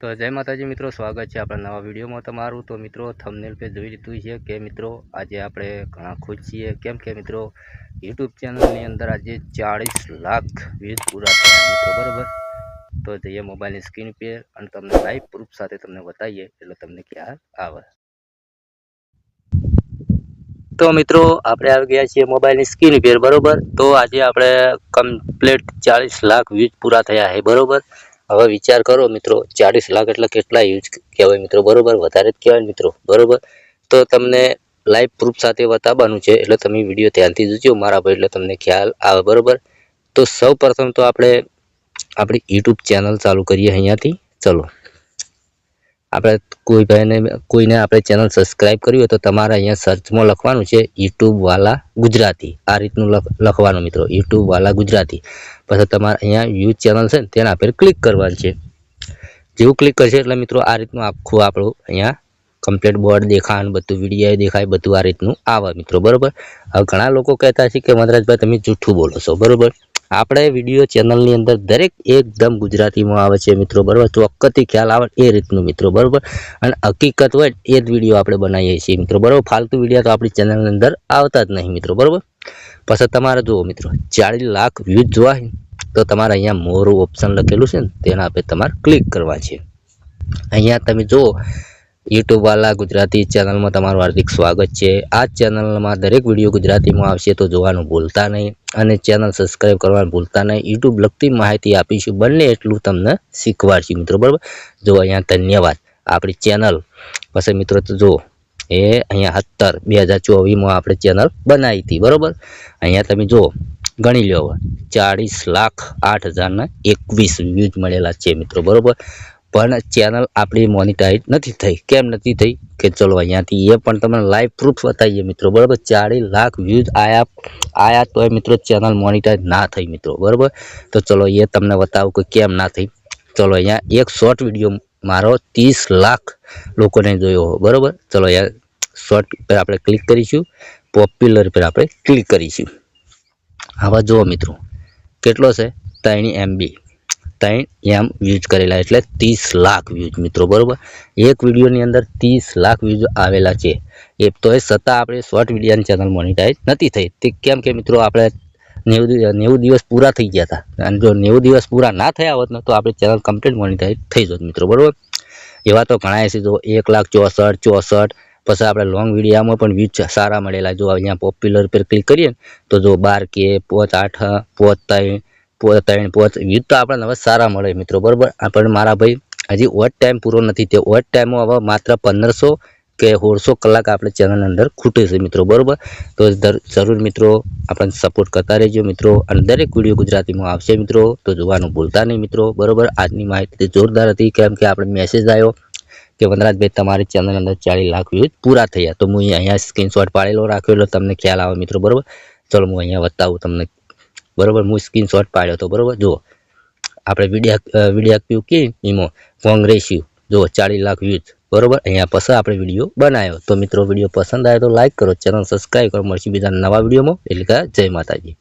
તો જય માતાજી મિત્રો, સ્વાગત છે આપણા નવા વિડીયોમાં તમારું. તો મિત્રો થમનેલ પે જોઈ લીધું છે કે મિત્રો, આજે આપણે ઘણા ખુશ છીએ. કેમ કે મિત્રો યુટ્યુબ ચેનલની અંદર આજે ચાળીસ લાખ વ્યૂઝ પૂરા થયા મિત્રો, બરાબર? તો જઈએ મોબાઈલની સ્ક્રીન પે અને તમને લાઈવ પ્રૂફ સાથે તમને બતાવીએ, એટલે તમને ખ્યાલ આવે. તો મિત્રો, આપણે આવી ગયા છીએ મોબાઈલની સ્ક્રીન પર, બરોબર? તો આજે આપણે કમ્પ્લીટ ચાળીસ લાખ વ્યૂઝ પૂરા થયા છે, બરોબર? હવે વિચાર કરો મિત્રો ચાલીસ લાખ એટલે કેટલા યુઝ કહેવાય મિત્રો? બરોબર, વધારે જ કહેવાય મિત્રો, બરોબર? તો તમને લાઈવ પ્રૂફ સાથે બતાવવાનું છે, એટલે તમે વીડિયો ધ્યાનથી જોજો મારા ભાઈ એટલે તમને ખ્યાલ આવે, બરોબર? તો સૌ પ્રથમ તો આપણે આપણી યુટ્યુબ ચેનલ ચાલુ કરીએ અહીંયાથી, ચલો. આપણે કોઈ ભાઈને, કોઈને આપણે ચેનલ સબસ્ક્રાઈબ કર્યું હોય તો તમારે અહીંયા સર્ચમાં લખવાનું છે યુટ્યુબ વાલા ગુજરાતી. આ રીતનું લખ- લખવાનું મિત્રો યુટ્યુબ વાલા ગુજરાતી. પછી તમારે અહીંયા વ્યૂ ચેનલ છે ને તેના પર ક્લિક કરવાનું છે. જેવું ક્લિક કરશે એટલે મિત્રો આ રીતનું આખું આપણું અહીંયા કમ્પ્લીટ બોર્ડ દેખાય અને બધું વીડિયો દેખાય, બધું આ રીતનું આવે મિત્રો, બરાબર? હવે ઘણા લોકો કહેતા છે કે મનરાજભાઈ તમે જૂઠું બોલો છો, બરાબર? આપણે વીડિયો ચેનલની અંદર દરેક એકદમ ગુજરાતીમાં આવે છે મિત્રો, બરાબર? ચોક્કસથી ખ્યાલ આવે એ રીતનું મિત્રો, બરોબર? અને હકીકત હોય એ જ વીડિયો આપણે બનાવીએ છીએ મિત્રો, બરોબર? ફાલતુ વીડિયો તો આપણી ચેનલની અંદર આવતા જ નહીં મિત્રો, બરોબર? પછી તમારે જુઓ મિત્રો ચાલીસ લાખ વ્યૂઝ જોવા તો તમારે અહીંયા મોરું ઓપ્શન લખેલું છે ને, તેના પર તમારે ક્લિક કરવા છે. અહીંયા તમે જુઓ યુટ્યુબ વાલા ગુજરાતી ચેનલમાં તમારું હાર્દિક સ્વાગત છે. આ ચેનલમાં દરેક વીડિયો ગુજરાતીમાં આવશે તો જોવાનું ભૂલતા નહીં અને ચેનલ સબસ્ક્રાઈબ કરવાનું ભૂલતા નહીં. યુટ્યુબ લગતી માહિતી આપીશું, બંને એટલું તમને શીખવાડશું મિત્રો, બરાબર? જો અહીંયા ધન્યવાદ આપણી ચેનલ પછી મિત્રો તો જુઓ એ અહીંયા સત્તર બે હજાર ચોવીસમાં આપણે ચેનલ બનાવી હતી, બરાબર? અહીંયા તમે જુઓ, ગણી લો ચાળીસ લાખ આઠ હજારના એકવીસ વ્યૂઝ મળેલા છે મિત્રો, બરાબર? પણ ચેનલ આપણી મોનિટાઈઝ નથી થઈ. કેમ નથી થઈ? કે ચલો અહીંયાથી એ પણ તમને લાઈવ પ્રૂફ બતાવીએ મિત્રો, બરાબર? ચાળીસ લાખ વ્યૂઝ આયા આયા તો મિત્રો ચેનલ મોનિટાઈઝ ના થઈ મિત્રો, બરાબર? તો ચલો એ તમને બતાવું કે કેમ ના થઈ. ચલો અહીંયા એક શોર્ટ વીડિયો મારો ત્રીસ લાખ લોકોને જોયો, બરાબર? ચલો અહીંયા શોર્ટ પર આપણે ક્લિક કરીશું. પોપ્યુલર પર આપણે ક્લિક કરીશું. આવા જુઓ મિત્રો, કેટલો છે? ત્રણ એમબી ત્રણ એમ વ્યૂઝ કરેલા એટલે ત્રીસ લાખ વ્યૂઝ મિત્રો, બરાબર? એક વિડીયોની અંદર ત્રીસ લાખ વ્યૂઝ આવેલા છે. એ તો એ છતાં આપણે શોર્ટ વિડીયોની ચેનલ મોનિટાઈઝ નથી થઈ. તે કેમ કે મિત્રો, આપણે નેવું દિવસ પૂરા થઈ ગયા હતા. અને જો નેવું દિવસ પૂરા ના થયા હોત ને, તો આપણી ચેનલ કમ્પ્લીટ મોનિટાઈઝ થઈ જોત મિત્રો, બરાબર? એવા તો ઘણા છે, જો એક લાખ ચોસઠ ચોસઠ પછી આપણે લોંગ વિડીયામાં પણ વ્યૂઝ સારા મળેલા. જો અહીંયા પોપ્યુલર પર ક્લિક કરીએ તો જો બાર કે પોચ, આઠ, પોચ, ત્રણ પોચ ત્રણ, પોચ વ્યૂઝ તો આપણને હવે સારા મળે મિત્રો, બરાબર? પણ મારા ભાઈ, હજી ઓટ ટાઈમ પૂરો નથી થયો. ઓટ ટાઈમમાં હવે માત્ર પંદરસો કે સોળસો કલાક આપણે ચેનલની અંદર ખૂટે છે મિત્રો, બરાબર? તો જરૂર મિત્રો, આપણને સપોર્ટ કરતા રહેજો મિત્રો, અને દરેક વીડિયો ગુજરાતીમાં આવશે મિત્રો, તો જોવાનું ભૂલતા નહીં મિત્રો, બરાબર? આજની માહિતી જોરદાર હતી, કેમ કે આપણે મેસેજ આવ્યો કે વનરાજભાઈ, તમારી ચેનલ અંદર ચાલીસ લાખ વ્યૂઝ પૂરા થયા. તો હું અહીંયા સ્ક્રીનશોટ પાડેલો રાખ્યો, એટલે તમને ખ્યાલ આવે મિત્રો, બરાબર? ચલો, હું અહીંયા બતાવું તમને. બરાબર? હું સ્ક્રીનશોટ પાડ્યો હતો, બરાબર? જુઓ. આપણે વિડીયા વિડીયા આપ્યું કે એમાં કોંગ્રેસ્યુ જુઓ, ચાલીસ લાખ વ્યૂઝ બરોબર? અહીંયા પછી આપણે વીડિયો બનાવ્યો. તો મિત્રો, વીડિયો પસંદ આવે તો લાઈક કરો, ચેનલ સબસ્ક્રાઈબ કરો. મળશે બીજા નવા વિડીયોમાં. એટલે કે જય માતાજી.